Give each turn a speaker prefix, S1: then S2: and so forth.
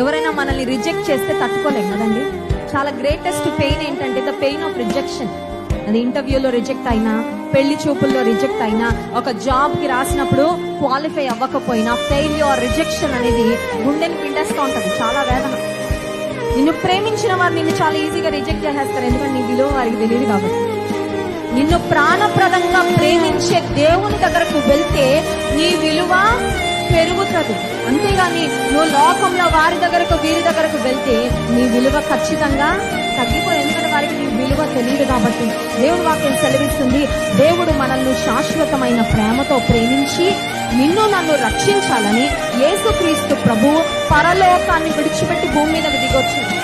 S1: ఎవరైనా మనల్ని రిజెక్ట్ చేస్తే తట్టుకోలేం కదండి? చాలా గ్రేటెస్ట్ పెయిన్ ఏంటంటే ద పెయిన్ ఆఫ్ రిజెక్షన్ అది ఇంటర్వ్యూలో రిజెక్ట్ అయినా పెళ్ళి చూపుల్లో రిజెక్ట్ అయినా ఒక జాబ్కి రాసినప్పుడు క్వాలిఫై అవ్వకపోయినా ఫెయిల్యూర్ రిజెక్షన్ అనేది గుండెని పిండేస్తూ ఉంటుంది. చాలా వేదన. నిన్ను ప్రేమించిన వారు నిన్ను చాలా ఈజీగా రిజెక్ట్ చేసేస్తారు. ఎందుకంటే నీ విలువ వారికి తెలియదు కాబట్టి. నిన్ను ప్రాణప్రదంగా ప్రేమించే దేవుని దగ్గరకు వెళ్తే నీ విలువ పెరుగుతుంది అంతేగాని నువ్వు లోకంలో వారి దగ్గరకు వీరి దగ్గరకు వెళ్తే నీ విలువ ఖచ్చితంగా తగ్గిపోయి ఎందుకంటే వారికి నీ విలువ తెలియదు కాబట్టి దేవుడు వాక్యం సెలవిస్తుంది. దేవుడు మనల్ని శాశ్వతమైన ప్రేమతో ప్రేమించి నిన్ను నన్ను రక్షించాలని యేసుక్రీస్తు ప్రభు పరలోకాన్ని విడిచిపెట్టి భూమి మీదకి దిగొచ్చింది